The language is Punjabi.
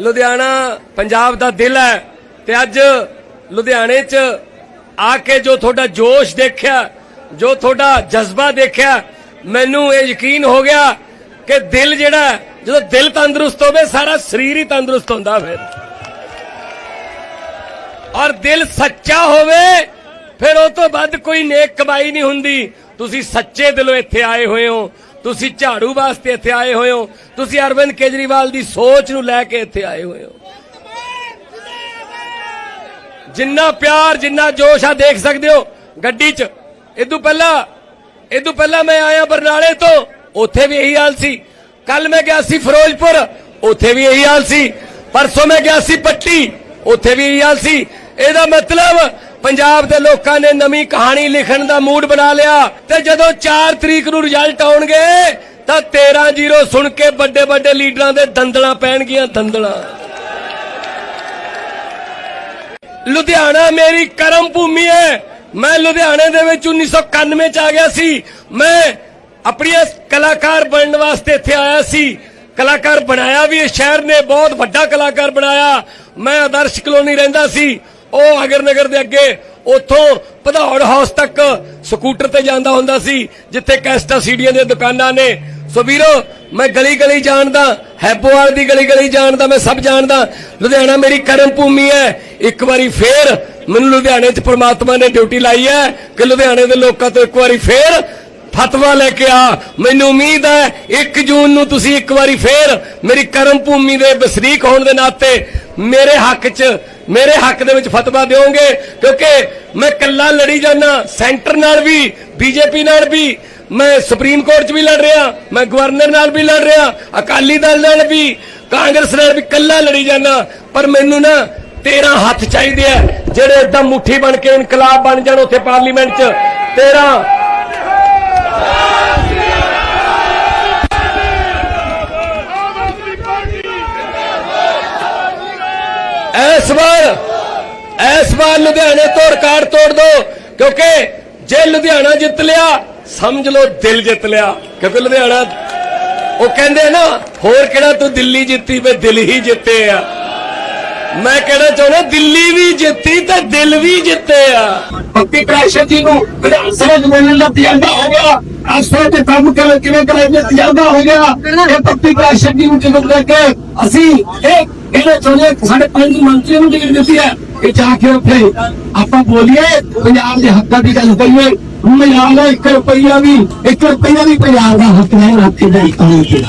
ਲੁਧਿਆਣਾ, ਪੰਜਾਬ ਦਾ ਦਿਲ ਹੈ। ਤੇ ਅੱਜ ਲੁਧਿਆਣੇ 'ਚ ਆ ਕੇ ਜੋ ਤੁਹਾਡਾ ਜੋਸ਼ ਦੇਖਿਆ, ਜੋ ਤੁਹਾਡਾ ਜਜ਼ਬਾ ਦੇਖਿਆ, ਮੈਨੂੰ ਇਹ ਯਕੀਨ ਹੋ ਗਿਆ ਕਿ ਦਿਲ ਜਿਹੜਾ ਜਦੋਂ ਦਿਲ ਤੰਦਰੁਸਤ ਹੋਵੇ, ਸਾਰਾ ਸਰੀਰ ਹੀ ਤੰਦਰੁਸਤ ਹੁੰਦਾ ਫਿਰ ਔਰ ਦਿਲ ਸੱਚਾ ਹੋਵੇ, ਫਿਰ ਉਹ ਤੋਂ ਵੱਧ ਕੋਈ ਨੇਕ ਕਮਾਈ ਨਹੀਂ ਹੁੰਦੀ। ਤੁਸੀਂ ਸੱਚੇ ਦਿਲੋਂ ਇੱਥੇ ਆਏ ਹੋਏ ਹੋ। ਤੁਸੀਂ ਝਾੜੂ ਵਾਸਤੇ ਇੱਥੇ ਆਏ ਹੋਏ ਹੋ। ਤੁਸੀਂ ਅਰਵਿੰਦ ਕੇਜਰੀਵਾਲ ਦੀ ਸੋਚ ਨੂੰ ਲੈ ਕੇ ਇੱਥੇ ਆਏ ਹੋਏ ਹੋ। ਜਿੰਨਾ ਪਿਆਰ, ਜਿੰਨਾ ਜੋਸ਼ ਆ, ਦੇਖ ਸਕਦੇ ਹੋ ਗੱਡੀ 'ਚ। ਇਦੋਂ ਪਹਿਲਾਂ ਇਦੋਂ ਪਹਿਲਾਂ ਮੈਂ ਆਇਆ ਬਰਨਾਲੇ ਤੋਂ। ਉੱਥੇ ਵੀ ਇਹੀ ਹਾਲ ਸੀ। ਕੱਲ ਮੈਂ ਗਿਆ ਸੀ ਫਿਰੋਜ਼ਪੁਰ। ਉੱਥੇ ਵੀ ਇਹੀ ਹਾਲ ਸੀ। ਪਰਸੋਂ ਮੈਂ ਗਿਆ ਸੀ ਪੱਟੀ। ਉੱਥੇ ਵੀ ਇਹੀ ਹਾਲ ਸੀ। ਇਹਦਾ ਮਤਲਬ ਪੰਜਾਬ ਦੇ ਲੋਕਾਂ ਨੇ ਨਵੀਂ ਕਹਾਣੀ ਲਿਖਣ ਦਾ ਮੂਡ ਬਣਾ ਲਿਆ ਤੇ ਜਦੋਂ 4 ਤਰੀਕ ਨੂੰ ਰਿਜ਼ਲਟ ਆਉਣਗੇ, ਤਾਂ 13-0 ਸੁਣ ਕੇ ਵੱਡੇ ਵੱਡੇ ਲੀਡਰਾਂ ਦੇ ਦੰਦਲਾਂ ਪੈਣਗੀਆਂ ਦੰਦਲਾਂ। ਲੁਧਿਆਣਾ ਮੇਰੀ ਕਰਮ ਭੂਮੀ ਹੈ। ਮੈਂ ਲੁਧਿਆਣੇ ਦੇ ਵਿੱਚ 1991 ਚ ਆ ਗਿਆ ਸੀ। ਮੈਂ ਆਪਣੀਆਂ ਕਲਾਕਾਰ ਬਣਨ ਵਾਸਤੇ ਇੱਥੇ ਆਇਆ ਸੀ। ਕਲਾਕਾਰ ਬਣਾਇਆ ਵੀ ਇਸ ਸ਼ਹਿਰ ਨੇ, ਬਹੁਤ ਵੱਡਾ ਕਲਾਕਾਰ ਬਣਾਇਆ। ਮੈਂ ਆਦਰਸ਼ ਕਲੋਨੀ ਰਹਿੰਦਾ ਸੀ। ਉਹ ਅਗਰ ਨਗਰ ਦੇ ਅੱਗੇ ਉੱਥੋਂ ਭਦੌੜ ਹਾਊਸ ਤੱਕ ਸਕੂਟਰ ਤੇ ਜਾਂਦਾ ਹੁੰਦਾ ਸੀ, ਜਿੱਥੇ ਕੈਸਟਾ ਸੀਡੀਆਂ ਦੀਆਂ ਦੁਕਾਨਾਂ ਨੇ। ਸੋ ਵੀਰੋ, ਮੈਂ ਗਲੀ ਗਲੀ ਜਾਣਦਾ ਹੈਪੋਵਾਲ ਦੀ ਗਲੀ ਗਲੀ ਜਾਣਦਾ, ਮੈਂ ਸਭ ਜਾਣਦਾ। ਲੁਧਿਆਣਾ ਮੇਰੀ ਕਰਮ ਭੂਮੀ ਹੈ। ਇੱਕ ਵਾਰੀ ਫੇਰ ਮੈਨੂੰ ਲੁਧਿਆਣੇ 'ਚ ਪ੍ਰਮਾਤਮਾ ਨੇ ਡਿਊਟੀ ਲਾਈ ਹੈ ਕਿ ਲੁਧਿਆਣੇ ਦੇ ਲੋਕਾਂ ਤੋਂ ਇੱਕ ਵਾਰੀ ਫੇਰ ਫਤਵਾ ਲੈ ਕੇ ਆ। ਮੈਨੂੰ ਉਮੀਦ ਹੈ 1 ਜੂਨ ਨੂੰ ਤੁਸੀਂ ਇੱਕ ਵਾਰੀ ਫੇਰ ਮੇਰੀ ਕਰਮ ਭੂਮੀ ਦੇ ਵਸਨੀਕ ਹੋਣ ਦੇ ਨਾਤੇ ਮੇਰੇ ਹੱਕ 'ਚ ਮੇਰੇ ਹੱਕ ਦੇ ਵਿੱਚ ਫਤਵਾ ਦਿਓਗੇ? ਕਿਉਂਕਿ ਮੈਂ ਕੱਲਾ ਲੜੀ ਜਾਣਾ ਸੈਂਟਰ ਨਾਲ ਵੀ ਬੀਜੇਪੀ ਨਾਲ ਵੀ, ਮੈਂ ਸੁਪਰੀਮ ਕੋਰਟ 'ਚ ਵੀ ਲੜ ਰਿਹਾ, ਮੈਂ ਗਵਰਨਰ ਨਾਲ ਵੀ ਲੜ ਰਿਹਾ, ਅਕਾਲੀ ਦਲ ਨਾਲ ਵੀ, ਕਾਂਗਰਸ ਨਾਲ ਵੀ ਕੱਲਾ ਲੜੀ ਜਾਣਾ ਪਰ ਮੈਨੂੰ ਨਾ 13 ਹੱਥ ਚਾਹੀਦੇ ਆ, ਜਿਹੜੇ ਇਦਾਂ ਮੁੱਠੀ ਬਣ ਕੇ ਇਨਕਲਾਬ ਬਣ ਜਾਣ ਉੱਥੇ ਪਾਰਲੀਮੈਂਟ 'ਚ 13 ਇਸ ਵਾਰ ਇਸ ਵਾਰ ਲੁਧਿਆਣੇ ਤੋਂ ਰਿਕਾਰਡ ਤੋੜ ਦੋ, ਕਿਉਂਕਿ ਜੇ ਲੁਧਿਆਣਾ ਜਿੱਤ ਲਿਆ, ਸਮਝ ਲਓ ਦਿਲ ਜਿੱਤ ਲਿਆ, ਕਿਉਂਕਿ ਲੁਧਿਆਣਾ, ਉਹ ਕਹਿੰਦੇ ਨਾ, ਹੋਰ ਕਿਹੜਾ ਤੂੰ ਦਿੱਲੀ ਜਿੱਤੀ, ਵੇ ਦਿਲ ਹੀ ਜਿੱਤੇ ਆ। ਮੈਂ ਕਹਿਣਾ ਚਾਹੁੰਦਾ, ਦਿੱਲੀ ਵੀ ਜਿੱਤੀ ਤੇ ਦਿਲ ਵੀ ਜਿੱਤੇ ਭਗਤੀ ਪ੍ਰਾਸ਼ਰ ਜੀ ਨੂੰ ਵਿਧਾਨ ਸਭਾ ਚ ਦਾ ਤਜਰਬਾ ਹੋ ਗਿਆ। ਅਸਫਲ ਤੇ ਕੰਮ ਕਰ ਕਿਵੇਂ ਕਰਾਈ ਤਜਰਬਾ ਹੋ ਗਿਆ। ਇਹ ਭਗਤੀ ਪ੍ਰਾਸ਼ਰ ਜੀ ਨੂੰ ਜਦੋਂ ਲੈ ਕੇ ਅਸੀਂ ਇਹ ਇਹਨੇ ਚਾਹੁੰਦੇ ਸਾਡੇ ਪੰਜ ਮੰਤਰੀਆਂ ਨੂੰ ਟਿਕਟ ਦਿੱਤੀ ਹੈ, ਇਹ ਜਾ ਕੇ ਉੱਥੇ ਆਪਾਂ ਬੋਲੀਏ, ਪੰਜਾਬ ਦੇ ਹੱਕਾਂ ਦੀ ਗੱਲ ਕਰੀਏ। ਪੰਜਾਬ ਦਾ 1 ਰੁਪਈਆ ਵੀ 1 ਰੁਪਈਆ ਵੀ ਪੰਜਾਬ ਦਾ ਹੱਕ ਹੈ ਰੱਖੇ ਦਾ ਇਕਾਈ ਤੇ